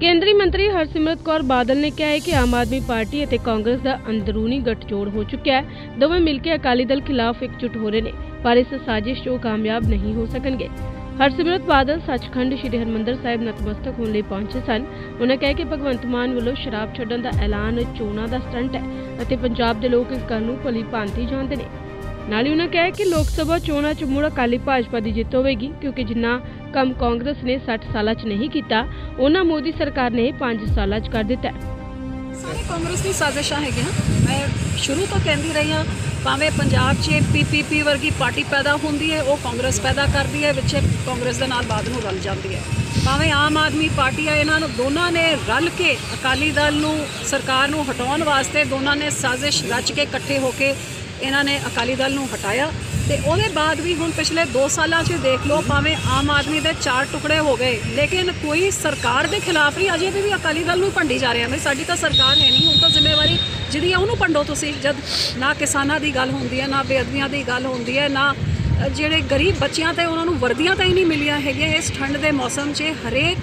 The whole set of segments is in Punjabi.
ਕੇਂਦਰੀ ਮੰਤਰੀ ਹਰਸਿਮਰਤ ਕੌਰ ਬਾਦਲ ਨੇ ਕਿਹਾ ਹੈ ਕਿ ਆਮ ਆਦਮੀ ਪਾਰਟੀ ਅਤੇ ਕਾਂਗਰਸ ਦਾ ਅੰਦਰੂਨੀ ਗਠਜੋੜ ਹੋ ਚੁੱਕਿਆ ਹੈ। ਦੋਵੇਂ ਮਿਲ ਕੇ ਅਕਾਲੀ ਦਲ ਖਿਲਾਫ ਇਕਜੁੱਟ ਹੋ ਰਹੇ ਨੇ, ਪਰ ਇਸ ਸਾਜ਼ਿਸ਼ 'ਚ ਉਹ ਕਾਮਯਾਬ ਨਹੀਂ ਹੋ ਸਕਣਗੇ। ਹਰਸਿਮਰਤ ਬਾਦਲ ਸੱਚਖੰਡ ਸ੍ਰੀ ਹਰਿਮੰਦਰ ਸਾਹਿਬ ਨਤਮਸਤਕ ਹੋਣ ਲਈ ਪਹੁੰਚੇ ਸਨ। ਉਹਨਾਂ ਕਿਹਾ ਕਿ ਭਗਵੰਤ ਮਾਨ ਵੱਲੋਂ ਸ਼ਰਾਬ ਛੱਡਣ ਦਾ ਐਲਾਨ ਚੋਣਾਂ ਦਾ ਸਟੰਟ ਹੈ ਅਤੇ ਪੰਜਾਬ ਦੇ ਲੋਕ ਇਸ ਗੱਲ ਨੂੰ ਭਲੀ ਭਾਂਤੀ ਜਾਣਦੇ ਨੇ। ਨਾਲ ਹੀ ਉਹਨਾਂ ਕਿਹਾ ਕਿ ਲੋਕ ਸਭਾ ਚੋਣਾਂ 'ਚ ਮੁੜ ਅਕਾਲੀ ਭਾਜਪਾ ਦੀ ਜਿੱਤ ਹੋਵੇਗੀ, ਕਿਉਂਕਿ ਜਿੰਨਾ ਕੰਮ ਕਾਂਗਰਸ ਨੇ 60 ਸਾਲਾਂ 'ਚ ਨਹੀਂ ਕੀਤਾ, ਉਹਨਾਂ ਮੋਦੀ ਸਰਕਾਰ ਨੇ 5 ਸਾਲਾਂ 'ਚ ਕਰ ਦਿੱਤਾ ਸਾਰੇ ਕਾਂਗਰਸ ਦੀ ਸਾਜ਼ਿਸ਼ਾਂ ਹੈਗੀਆਂ। ਮੈਂ ਸ਼ੁਰੂ ਤੋਂ ਕਹਿੰਦੀ ਰਹੀ ਹਾਂ, ਭਾਵੇਂ ਪੰਜਾਬ 'ਚ ਪੀਪੀਪੀ ਵਰਗੀ ਪਾਰਟੀ ਪੈਦਾ ਹੁੰਦੀ ਹੈ, ਉਹ ਕਾਂਗਰਸ ਪੈਦਾ ਕਰਦੀ ਹੈ, ਵਿੱਚ ਕਾਂਗਰਸ ਦੇ ਨਾਲ ਬਾਅਦ ਨੂੰ ਰਲ ਜਾਂਦੀ ਹੈ। ਭਾਵੇਂ ਆਮ ਆਦਮੀ ਪਾਰਟੀ ਆ, ਇਹਨਾਂ ਨੂੰ ਦੋਨਾਂ ਨੇ ਰਲ ਕੇ ਅਕਾਲੀ ਦਲ ਨੂੰ, ਸਰਕਾਰ ਨੂੰ ਹਟਾਉਣ ਵਾਸਤੇ ਦੋਨਾਂ ਨੇ ਸਾਜ਼ਿਸ਼ ਰਚ ਕੇ ਇਕੱਠੇ ਹੋ ਕੇ ਇਹਨਾਂ ਨੇ ਅਕਾਲੀ ਦਲ ਨੂੰ ਹਟਾਇਆ ਤੇ ਉਹਦੇ ਬਾਅਦ ਵੀ ਹੁਣ ਪਿਛਲੇ 2 ਸਾਲਾਂ 'ਚ ਦੇਖ ਲਓ ਭਾਵੇਂ ਆਮ ਆਦਮੀ ਦੇ ਚਾਰ ਟੁਕੜੇ ਹੋ ਗਏ, ਲੇਕਿਨ ਕੋਈ ਸਰਕਾਰ ਦੇ ਖਿਲਾਫ ਨਹੀਂ, ਅਜੇ ਵੀ ਅਕਾਲੀ ਦਲ ਨੂੰ ਭੰਡੀ ਜਾ ਰਿਹਾ ਹੈ। ਸਾਡੀ ਤਾਂ ਸਰਕਾਰ ਹੈ ਨਹੀਂ, ਹੁਣ ਤਾਂ ਜ਼ਿੰਮੇਵਾਰੀ ਜਿਹਦੀ ਹੈ ਉਹਨੂੰ ਭੰਡੋ ਤੁਸੀਂ, ਜਦ ਨਾ ਕਿਸਾਨਾਂ ਦੀ ਗੱਲ ਹੁੰਦੀ ਹੈ, ਨਾ ਬੇਅਦਬੀਆਂ ਦੀ ਗੱਲ ਹੁੰਦੀ ਹੈ, ਨਾ ਜਿਹੜੇ ਗਰੀਬ ਬੱਚਿਆਂ ਤੇ ਉਹਨਾਂ ਨੂੰ ਵਰਦੀਆਂ ਤਾਂ ਹੀ ਨਹੀਂ ਮਿਲੀਆਂ ਹੈਗੀਆਂ। ਇਸ ਠੰਡ ਦੇ ਮੌਸਮ 'ਚ ਹਰੇਕ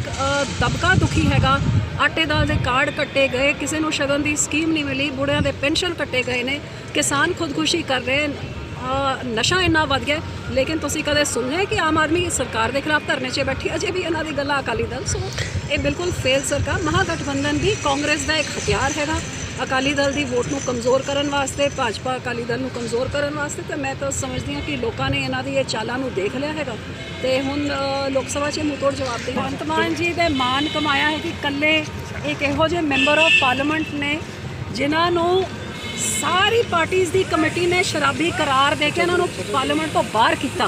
ਦਬਕਾ ਦੁਖੀ ਹੈਗਾ। ਆਟੇ ਦਾਲ ਦੇ ਕਾਰਡ ਕੱਟੇ ਗਏ। ਕਿਸੇ ਨੂੰ ਸ਼ਗਨ ਦੀ ਸਕੀਮ ਨਹੀਂ ਮਿਲੀ। ਬੁੜਿਆਂ ਦੇ ਪੈਨਸ਼ਨ ਕੱਟੇ ਗਏ ਨੇ। ਕਿਸਾਨ ਖੁਦਕੁਸ਼ੀ ਕਰ ਰਹੇ ਨਸ਼ਾ ਇੰਨਾ ਵੱਧ ਗਿਆ, ਲੇਕਿਨ ਤੁਸੀਂ ਕਦੇ ਸੁਣਿਆ ਕਿ ਆਮ ਆਦਮੀ ਸਰਕਾਰ ਦੇ ਖਿਲਾਫ ਧਰਨੇ 'ਚ ਬੈਠੀ, ਅਜੇ ਵੀ ਇਹਨਾਂ ਦੀ ਗੱਲਾਂ ਅਕਾਲੀ ਦਲ ਸੋ ਇਹ ਬਿਲਕੁਲ ਫੇਲ ਸਰਕਾਰ, ਮਹਾਗਠਬੰਧਨ ਵੀ ਕਾਂਗਰਸ ਦਾ ਇੱਕ ਹਥਿਆਰ ਹੈਗਾ। ਅਕਾਲੀ ਦਲ ਦੀ ਵੋਟ ਨੂੰ ਕਮਜ਼ੋਰ ਕਰਨ ਵਾਸਤੇ, ਭਾਜਪਾ ਅਕਾਲੀ ਦਲ ਨੂੰ ਕਮਜ਼ੋਰ ਕਰਨ ਵਾਸਤੇ, ਤੇ ਮੈਂ ਤਾਂ ਸਮਝਦੀ ਹਾਂ ਕਿ ਲੋਕਾਂ ਨੇ ਇਹਨਾਂ ਦੀ ਇਹ ਚਾਲਾਂ ਨੂੰ ਦੇਖ ਲਿਆ ਹੈਗਾ। ਤੇ ਹੁਣ ਲੋਕ ਸਭਾ 'ਚ ਮੂੰਹ ਤੋੜ ਜਵਾਬ ਦੇ ਭਗਵੰਤ ਮਾਨ ਜੀ ਦੇ ਮਾਨ ਕਮਾਇਆ ਹੈ ਕਿ ਕੱਲੇ ਇੱਕ ਇਹੋ ਜਿਹੇ ਮੈਂਬਰ ਆਫ ਪਾਰਲੀਮੈਂਟ ਨੇ, ਜਿਨ੍ਹਾਂ ਨੂੰ ਸਾਰੀ ਪਾਰਟੀਆਂ ਦੀ ਕਮੇਟੀ ਨੇ ਸ਼ਰਾਬੀ ਕਰਾਰ ਦੇ ਕੇ ਇਹਨਾਂ ਨੂੰ ਪਾਰਲੀਮੈਂਟ ਤੋਂ ਬਾਹਰ ਕੀਤਾ।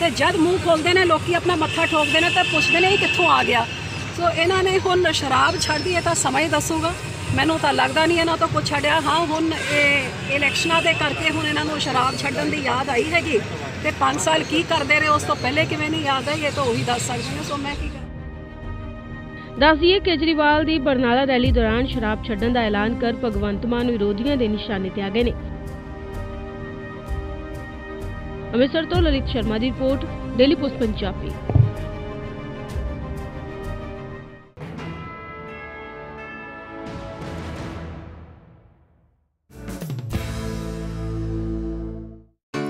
ਤੇ ਜਦ ਮੂੰਹ ਖੋਲਦੇ ਨੇ, ਲੋਕੀ ਆਪਣਾ ਮੱਥਾ ਠੋਕਦੇ ਨੇ ਤਾਂ ਪੁੱਛਦੇ ਨੇ, ਇਹ ਕਿੱਥੋਂ ਆ ਗਿਆ? ਸੋ ਇਹਨਾਂ ਨੇ ਹੁਣ ਸ਼ਰਾਬ ਛੱਡਦੀ ਹੈ ਤਾਂ ਸਮਾਂ ਹੀ ਦੱਸੂਗਾ। ਮੈਨੂੰ ਤਾਂ ਲੱਗਦਾ ਨਹੀਂ ਇਹਨਾਂ ਤੋਂ ਕੁਝ ਛੱਡਿਆ। ਹਾਂ, ਹੁਣ ਇਹ ਇਲੈਕਸ਼ਨਾਂ ਦੇ ਕਰਕੇ ਹੁਣ ਇਹਨਾਂ ਨੂੰ ਸ਼ਰਾਬ ਛੱਡਣ ਦੀ ਯਾਦ ਆਈ ਹੈਗੀ। ਤੇ 5 ਸਾਲ ਕੀ ਕਰਦੇ ਰਹੇ, ਉਸ ਤੋਂ ਪਹਿਲੇ ਕਿਵੇਂ ਨਹੀਂ ਯਾਦ ਆਈ, ਇਹ ਤਾਂ ਉਹੀ ਦੱਸ ਸਕਦੇ ਨੇ। ਸੋ ਮੈਂ ਕੀ ਕਰਾਂ ਦੱਸਦੀਏ, ਕੇਜਰੀਵਾਲ ਦੀ ਬਰਨਾਲਾ ਰੈਲੀ ਦੌਰਾਨ ਸ਼ਰਾਬ ਛੱਡਣ ਦਾ ਐਲਾਨ ਕਰ ਭਗਵੰਤ ਮਾਨ ਵਿਰੋਧੀਆਂ ਦੇ ਨਿਸ਼ਾਨੇ ਤੇ ਆ ਗਏ ਨੇ। ਅੰਮ੍ਰਿਤਸਰ ਤੋਂ ਲਲਿਤ ਸ਼ਰਮਾ ਦੀ ਰਿਪੋਰਟ, ਡੇਲੀ ਪੋਸਟ ਪੰਜਾਬੀ।